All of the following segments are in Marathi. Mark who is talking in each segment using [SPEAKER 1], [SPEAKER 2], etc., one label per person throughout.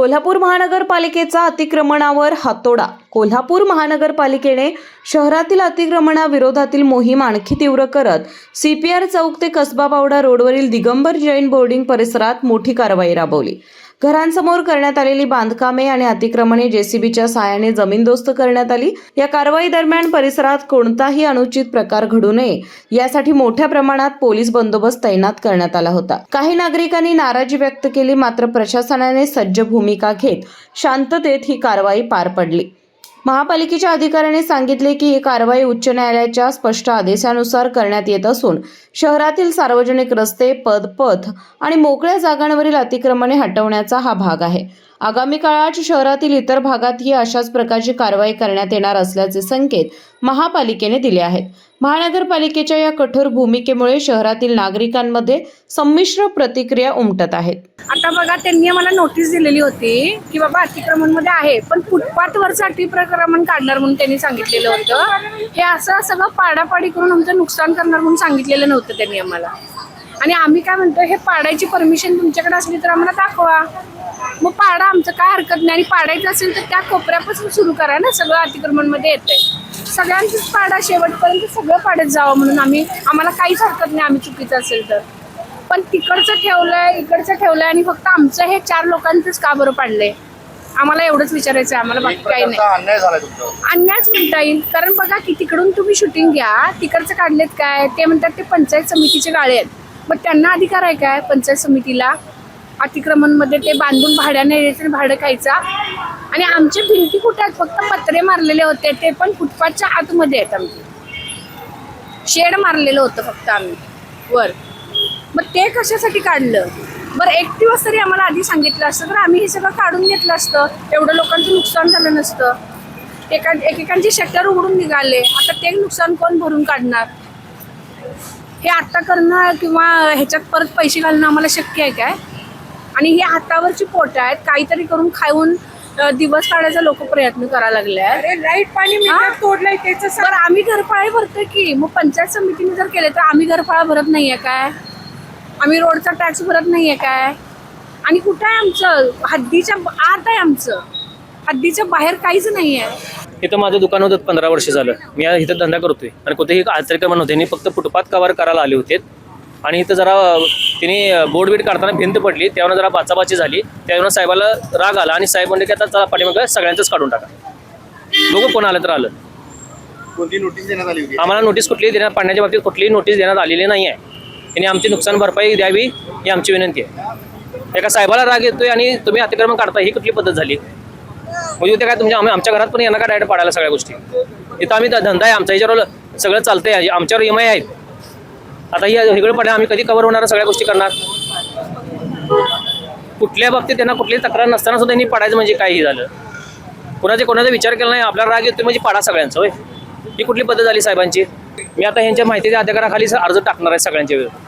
[SPEAKER 1] कोल्हापूर महानगरपालिकेचा अतिक्रमणावर हातोडा. कोल्हापूर महानगरपालिकेने शहरातील अतिक्रमणाविरोधातील मोहीम आणखी तीव्र करत सीपीआर चौक ते कसबा बावडा रोडवरील दिगंबर जैन बोर्डिंग परिसरात मोठी कारवाई राबवली. घरांसमोर करण्यात आलेली बांधकामे आणि अतिक्रमणे जेसीबीच्या साहाय्याने जमीनदोस्त करण्यात आली. या कारवाई दरम्यान परिसरात कोणताही अनुचित प्रकार घडू नये यासाठी मोठ्या प्रमाणात पोलीस बंदोबस्त तैनात करण्यात आला होता. काही नागरिकांनी नाराजी व्यक्त केली मात्र प्रशासनाने सज्ज भूमिका घेत शांततेत ही कारवाई पार पडली. महापालिकेच्या अधिकाऱ्याने सांगितले की ही कारवाई उच्च न्यायालयाच्या स्पष्ट आदेशानुसार करण्यात येत असून शहरातील सार्वजनिक रस्ते पद पथ आणि मोकळ्या जागांवरील अतिक्रमणे हटवण्याचा हा भाग आहे. आगामी काळात शहरातील इतर भागातही अशाच प्रकारची कारवाई करण्यात येणार असल्याचे संकेत महापालिकेने दिले आहेत. महानगरपालिकेच्या या कठोर भूमिकेमुळे शहरातील नागरिकांमध्ये संमिश्र प्रतिक्रिया उमटत आहेत
[SPEAKER 2] आता बघा त्यांनी मला नोटीस दिलेली होती की बाबा अतिक्रमणमध्ये आहे पण फुटपाथवरचं अतिप्रक्रमण काढणार म्हणून त्यांनी सांगितलेलं होतं. हे असं सगळं पाडापाडी करून आमचं नुकसान करणार म्हणून सांगितलेलं नव्हतं त्यांनी आम्हाला. आणि आम्ही काय म्हणतो हे पाडायची परमिशन तुमच्याकडे असली तर आम्हाला दाखवा. मग पाडा आमचं काय हरकत नाही. आणि पाडायचं असेल तर त्या कोपऱ्यापासून सुरू करा ना. सगळं अतिक्रमणमध्ये येतंय. सगळ्यांचंच पाडा शेवटपर्यंत सगळं पाडत जावं म्हणून आम्ही आम्हाला काहीच हरकत नाही आम्ही चुकीचं असेल तर. पण तिकडचं ठेवलंय इकडचं ठेवलंय आणि फक्त आमचं हे चार लोकांचंच का बरं पाडलंय? आम्हाला एवढंच विचारायचं आहे आम्हाला बाकी काही नाही.
[SPEAKER 3] अन्याय तुमच्यावर
[SPEAKER 2] अन्यायच म्हणता येईल. कारण बघा की तिकडून तुम्ही शूटिंग घ्या. तिकडचं काढलेत काय? ते म्हणतात ते पंचायत समितीचे गाळे आहेत. मग त्यांना अधिकार आहे काय? पंचायत समितीला? अतिक्रमणमध्ये ते बांधून भाड्याने द्यायचं आणि भाडं खायचा. आणि आमचे भिंती कुठे आहेत? फक्त पत्रे मारलेले होते. ते पण फुटपाथच्या आतमध्ये आहेत आमचे. शेड मारलेलं होतं फक्त आम्ही. वर. मग ते कशासाठी काढलं? बरं एक दिवस तरी आम्हाला आधी सांगितलं असतं. तर आम्ही हे सगळं काढून घेतलं असतं. एवढं लोकांचं नुकसान झालं नसतं. एका एकेकांचे शटर उघडून निघाले. आता ते नुकसान कोण भरून काढणार? हे आत्ता करणं किंवा ह्याच्यात परत पैसे घालणं आम्हाला शक्य आहे काय? आणि ही हातावरची पोटं आहेत काहीतरी करून खाऊन दिवस काढायचा लोक प्रयत्न करायला लागले आहेत.
[SPEAKER 4] लाइट पाणी तोडलंय त्याचं
[SPEAKER 2] बरं आम्ही घरफाळे भरतोय की मग पंचायत समितीने जर केले तर आम्ही घरफाळा भरत नाहीये काय? आम्ही रोडचा टॅक्स भरत नाहीये काय? आणि कुठं आहे आमचं? हद्दीच्या आत आहे आमचं. हद्दीच्या बाहेर काहीच नाही आहे
[SPEAKER 5] इथं माझं दुकान होतं पंधरा वर्ष झालं. मी इथं धंदा करतोय. आणि कोणतेही नव्हते. त्यांनी फक्त फुटपाथ कव्हर करायला आले होते. आणि इथं जरा तिने बोर्ड बीड काढताना भिंत पडली त्यावर जरा बाचाबाची झाली त्यावर साहेबाला राग आला आणि साहेब म्हणले की आता चला पाठीमागं सगळ्यांचंच काढून टाका. लोक कोण आलं तर आलं.
[SPEAKER 3] कोणती नोटीस देण्यात आली होती?
[SPEAKER 5] आम्हाला नोटीस कुठलीही देण्यात पाडण्याच्या बाबतीत कुठलीही नोटीस देण्यात आलेली नाही आहे. त्यांनी आमची नुकसान भरपाई द्यावी ही आमची विनंती आहे. एका साहेबाला राग येतोय आणि तुम्ही अतिक्रमण काढता ही कुठली पद्धत झाली? म्हणजे उद्या काय तुमच्या आम्ही आमच्या घरात पण यांना काय डायरेक्ट पाडायला सगळ्या गोष्टी? इथं आम्ही धंदा आहे आमचा ह्याच्यावर सगळं चालतंय आमच्यावर एम आय आहेत. आता ही इकडे पडल्या आम्ही कधी कव्हर होणार सगळ्या गोष्टी करणार. कुठल्या बाबतीत त्यांना कुठलीही तक्रार नसताना सुद्धा त्यांनी पाडायचं म्हणजे काय हे झालं? कोणाचे कोणाचा विचार केला नाही आपला राग येतो म्हणजे पाडा सगळ्यांचं होय. ही कुठली पद्धत झाली साहेबांची? मी आता ह्यांच्या माहितीच्या अधिकाराखाली अर्ज टाकणार आहे सगळ्यांच्या विरुद्ध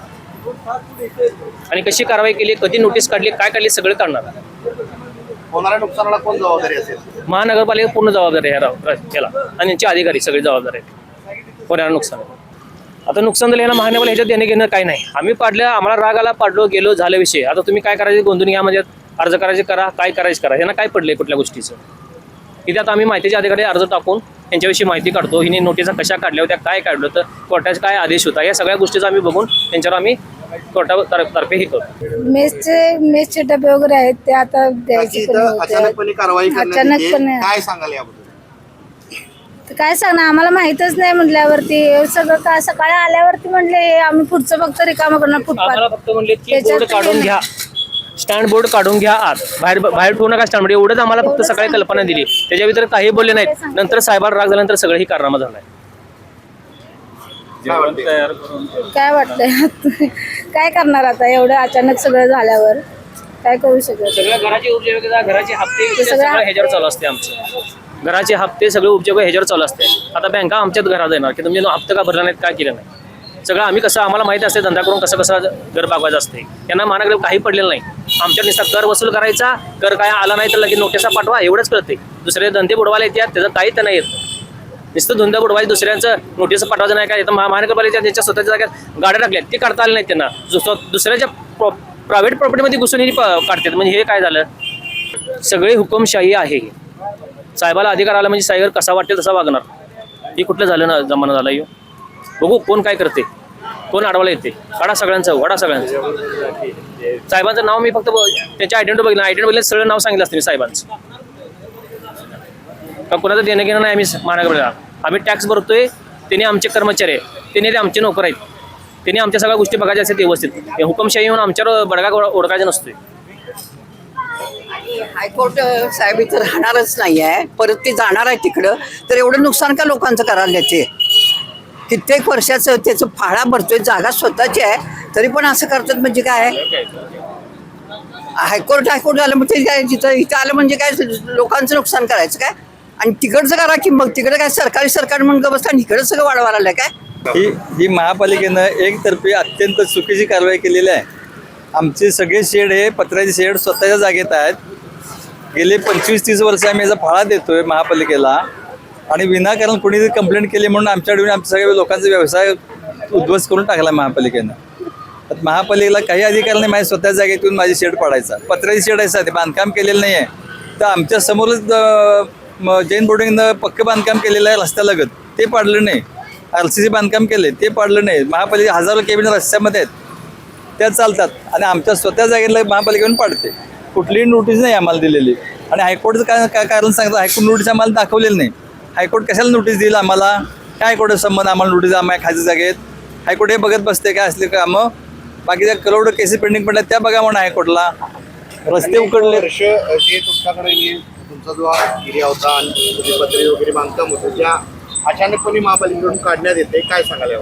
[SPEAKER 5] आणि कशी कारवाई केली कधी नोटीस काढली काय काढली सगळं करणार
[SPEAKER 3] होणाऱ्या नुकसानाला कोण जबाबदारी असेल?
[SPEAKER 5] महानगरपालिका पूर्ण जबाबदारी आहे राव- याला. आणि यांचे अधिकारी सगळे जबाबदार आहेत. होणारं नुकसान आता नुकसान झालं यांना महानगरपालिका ह्याच्यात देणं घेणं काही नाही. आम्ही पाडलं आम्हाला राग आला पाडलो गेलो झालं विषय. आता तुम्ही काय करायचे? गोंधून घ्या म्हणजे अर्ज करायचे करा काय करायचे करा. यांना काय पडलंय कुठल्या गोष्टीचं? इथे आता आम्ही माहितीच्या अधिकारी अर्ज टाकून यांच्याविषयी माहिती काढतो. हिने नोटिसा कशा काढल्या होत्या काय काढलं होतं कोर्टाचा काय आदेश होता या सगळ्या गोष्टीचा आम्ही बघून त्यांच्यावर आम्ही कोर्टातर्फे हे करतो.
[SPEAKER 6] मेसचे मेसचे डबे वगैरे आहेत ते आता द्यायचे.
[SPEAKER 3] अचानकपणे. काय सांगाल याबद्दल?
[SPEAKER 6] तर काय सांगणार आम्हाला माहितच नाही म्हटल्यावरती. सगळं काय सकाळी आल्यावरती म्हणले आम्ही पुढचं फक्त रिकामं करणार
[SPEAKER 5] आम्हाला
[SPEAKER 6] फुटपाथ
[SPEAKER 5] फक्त म्हणले की
[SPEAKER 6] त्याच्यात
[SPEAKER 5] बोर्ड काढून घ्या. स्टँड बोर्ड काढून घ्या आत. बाहेर बाहेर ठेवू नका स्टँड बोर्ड एवढंच आम्हाला फक्त सकाळी कल्पना दिली. त्याच्या व्यतिरिक्त काही बोलले नाहीत. नंतर साहेबाला राग झाल्यानंतर सगळं ही कारनामा झालाय
[SPEAKER 3] काय वाटते?
[SPEAKER 6] काय वाटतंय काय करणार आता? एवढं अचानक सगळं झाल्यावर. काय करू शकत?
[SPEAKER 5] सगळ्या घराचे उपयोग घराचे हप्ते
[SPEAKER 6] ते सगळं
[SPEAKER 5] ह्याच्यावर चालू असते आमचं. घराचे हप्ते सगळे उपयोग ह्याच्यावर चालू असते. आता बँका आमच्याच घरात येणार की तुम्ही हप्ता का भरला नाहीत काय केलं नाही? सगळं आम्ही कसं आम्हाला माहिती असते धंदा करून कसं कसं घर बागवायचं असते. त्यांना महानगर काही पडलेलं नाही. आमच्या नुसता कर वसूल करायचा कर काय आला नाही तर लगेच नोटिसा पाठवा एवढंच कळते. दुसरे धंदे बुडवायला येतात त्याचं काही त्यांना येत. नुसतं धुंदा बुडवायचं दुसऱ्यांचं नोटीस पाठवायचं नाही काय इथं महानगरपालिकेच्या त्यांच्या स्वतःच्या जाग्यात गाड्या टाकल्यात ते काढता आले नाहीत त्यांना. जो स्व- दुसऱ्याच्या प्रायव्हेट प्रॉपर्टीमध्ये घुसून प- काढतात. म्हणजे हे काय झालं? सगळी हुकुमशाही आहे. साहेबाला अधिकार आला म्हणजे साहेब कसा वाटेल तसा वागणार. हे कुठलं झालं ना जमाना झाला यो. बघू कोण काय करते कोण अडवायला येते. काढा सगळ्यांचं वडा सगळ्यांचं. साहेबांचं नाव मी फक्त त्याच्या त्यांच्या आयडेंटिटी बघितलं आयडेंटिटी बघितलं सगळं नाव सांगितलं असतं मी साहेबांचं. का कोणाचं देणं घेणं नाही आम्ही महानगरपालिका आम्ही टॅक्स भरतोय त्यांनी आमचे कर्मचारी आहे त्यांनी ते आमचे नोकर आहेत. त्यांनी आमच्या सगळ्या गोष्टी बघायच्या असतात व्यवस्थित. हे येऊन आमच्यावर बडगा ओळखायचा नसतोय.
[SPEAKER 7] हायकोर्ट साहेब इथं राहणारच नाही आहे परत ते जाणार आहे तिकडं. तर एवढं नुकसान का लोकांचं करायला त्याचे कित्येक वर्षाचं त्याचं फाळा भरतोय जागा स्वतःची आहे. तरी पण असं करतात म्हणजे काय? हायकोर्ट हायकोर्ट झालं म्हणजे काय तिथं इथं आलं म्हणजे काय? लोकांचं नुकसान करायचं काय? आणि तिकडचं करा की मग तिकडं काय? सरकारी सरकार म्हणून बसता आणि इकडं सगळं वाढवायला आलं काय?
[SPEAKER 8] ही ही महापालिकेनं एकतर्फी अत्यंत चुकीची कारवाई केलेली आहे. आमचे सगळे शेड हे पत्र्याचे शेड स्वतःच्या जागेत आहेत. गेले पंचवीस तीस वर्ष आम्ही याचा फाळा देतोय महापालिकेला. आणि विनाकारण कुणी कंप्लेंट केली म्हणून आमच्याकडून आमच्या सगळ्या लोकांचा व्यवसाय उद्ध्वस्त करून टाकला महापालिकेनं. महापालिकेला काही अधिकार नाही माझ्या स्वतः जागेतून येऊन माझी शेड पाडायचा. पत्र्याची शेड आहे ते बांधकाम केलेलं नाही आहे तर आमच्या समोरच जैन बोर्डिंगनं पक्कं बांधकाम केलेलं आहे रस्त्यालगत ते पाडलं नाही. आर सी सी बांधकाम केले ते पाडलं नाही. महापालिका हजारो केबिन रस्त्यामध्ये आहेत. त्या चालतात. आणि आमच्या स्वतः जागेला महापालिकेने पाडते. कुठलीही नोटीस नाही आम्हाला दिलेली. आणि हायकोर्टचं काय काय कारण सांगतं हायकोर्ट नोटीस आम्हाला दाखवलेलं नाही. हायकोर्ट कशाला नोटीस दिली आम्हाला? काय हायकोर्ट संबंध आम्हाला नोटीस आम्हाला खायच्या जागेत? हायकोर्ट हे बघत बसते काय असले कामं? बाकीच्या करोड केसेस पेंडिंग पडल्या त्या बघा म्हणा हायकोर्टला. रस्ते उकडले
[SPEAKER 3] वर्ष जे तुमच्याकडे तुमचा जो एरिया होता आणि वगैरे बांधकाम होतं त्या अचानकपणे महापालिकेकडून काढण्यात येते काय सांगायला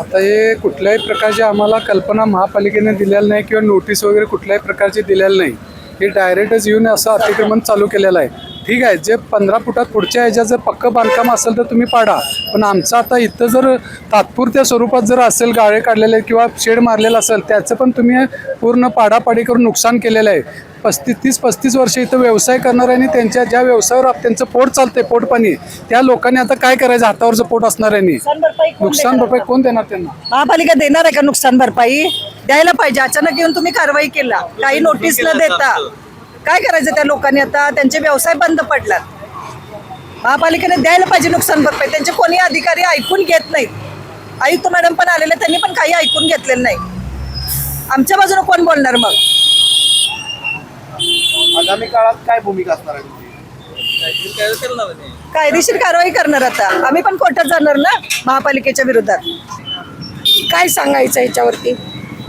[SPEAKER 9] आता हे कुठल्याही प्रकारची आम्हाला कल्पना महापालिकेने दिलेली नाही किंवा नोटीस वगैरे कुठल्याही प्रकारची दिलेली नाही. हे डायरेक्टच येऊन असं अतिक्रमण चालू केलेलं आहे. ठीक आहे जे पंधरा फुटात पुढच्या ह्याच्यात जर पक्कं बांधकाम असेल तर तुम्ही पाडा. पण आमचं आता इथं जर तात्पुरत्या स्वरूपात जर असेल गाळे काढलेले किंवा शेड मारलेलं असेल त्याचं पण तुम्ही पूर्ण पाडापाडी करून नुकसान केलेलं आहे. पस्तीस तीस पस्तीस वर्ष इथं व्यवसाय करणारे आणि त्यांच्या ज्या व्यवसायावर त्यांचं पोट चालतंय पोटपाणी त्या लोकांनी आता काय करायचं? हातावरचं पोट असणाऱ्यांनी नुकसान भरपाई कोण देणार त्यांना?
[SPEAKER 7] महापालिका देणार आहे का नुकसान भरपाई? द्यायला पाहिजे. अचानक येऊन तुम्ही कारवाई केला. काही नोटीस न देता. काय करायचं त्या लोकांनी आता? त्यांचे व्यवसाय बंद पडलात. महापालिकेने द्यायला पाहिजे नुकसान भरपाई. त्यांचे कोणी अधिकारी ऐकून घेत नाहीत. आयुक्त मॅडम पण आलेले त्यांनी पण काही ऐकून घेतलेलं नाही. आमच्या बाजूने कोण बोलणार मग?
[SPEAKER 3] आगामी काळात काय भूमिका असणार आहे
[SPEAKER 7] कायदेशीर कारवाई करणार आता. आम्ही पण कोर्टात जाणार ना महापालिकेच्या विरोधात.
[SPEAKER 10] काय सांगायचं याच्यावरती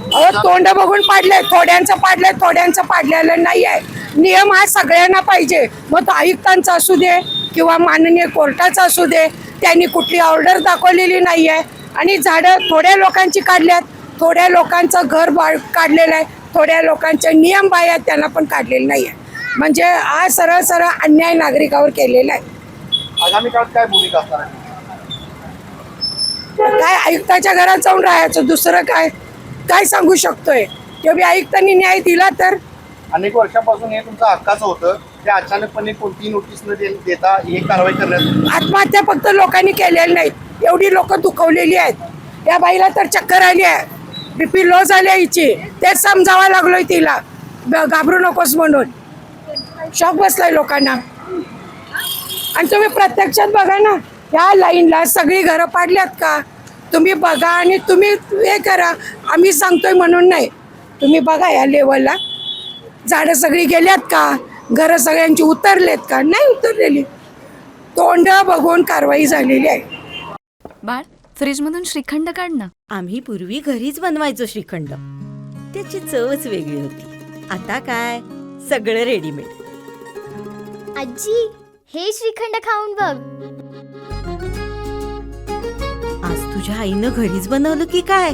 [SPEAKER 10] अहो तोंड बघून पाडलंय थोड्यांचं पाडलंय थोड्यांचं पाडलेलं नाही आहे नियम हा सगळ्यांना पाहिजे. मग तो आयुक्तांचा असू दे किंवा माननीय कोर्टाचा असू दे त्यांनी कुठली ऑर्डर दाखवलेली नाही आहे आणि झाडं थोड्या लोकांची काढल्यात थोड्या लोकांचं घर बा काढलेलं आहे थोड्या लोकांचे नियम बाह्य आहेत त्यांना पण काढलेलं नाही आहे म्हणजे हा सरळ सरळ अन्याय नागरिकावर केलेला आहे.
[SPEAKER 3] आगामी काळात काय भूमिका असणार आहे?
[SPEAKER 10] काय आयुक्ताच्या घरात जाऊन राहायचं दुसरं काय? काय सांगू शकतोय? बी आयुक्तांनी न्याय दिला तर
[SPEAKER 3] अनेक वर्षापासून हे तुमचं हक्काचं होतं. ते अचानकपणे कोणतीही नोटीस न दे- देता हे कारवाई करण्यात
[SPEAKER 10] आत्महत्या फक्त लोकांनी केलेल्या नाहीत एवढी लोक दुखवलेली आहेत. या बाईला तर चक्कर आली आहे. बीपी लो झाली आहे हिची. तेच समजावं लागलोय तिला. ब- घाबरू नकोस म्हणून. शॉक बसलाय लोकांना. आणि तुम्ही प्रत्यक्षात बघा ना या लाईनला सगळी घरं पाडल्यात का? तुम्ही बघा आणि तुम्ही हे करा. आम्ही सांगतोय म्हणून नाही. तुम्ही बघा या लेवलला झाडं सगळी गेल्यात का? घरं सगळ्यांची उतरलेत का? नाही उतरलेली. तोंड बघून कारवाई झालेली आहे.
[SPEAKER 11] बाळ फ्रीजमधून श्रीखंड काढ ना.
[SPEAKER 12] आम्ही पूर्वी घरीच बनवायचो श्रीखंड. त्याची चवच वेगळी होती. आता काय? सगळं रेडीमेड
[SPEAKER 13] आजी हे श्रीखंड खाऊन बघ.
[SPEAKER 12] आज तुझ्या आईनं घरीच बनवलं की काय?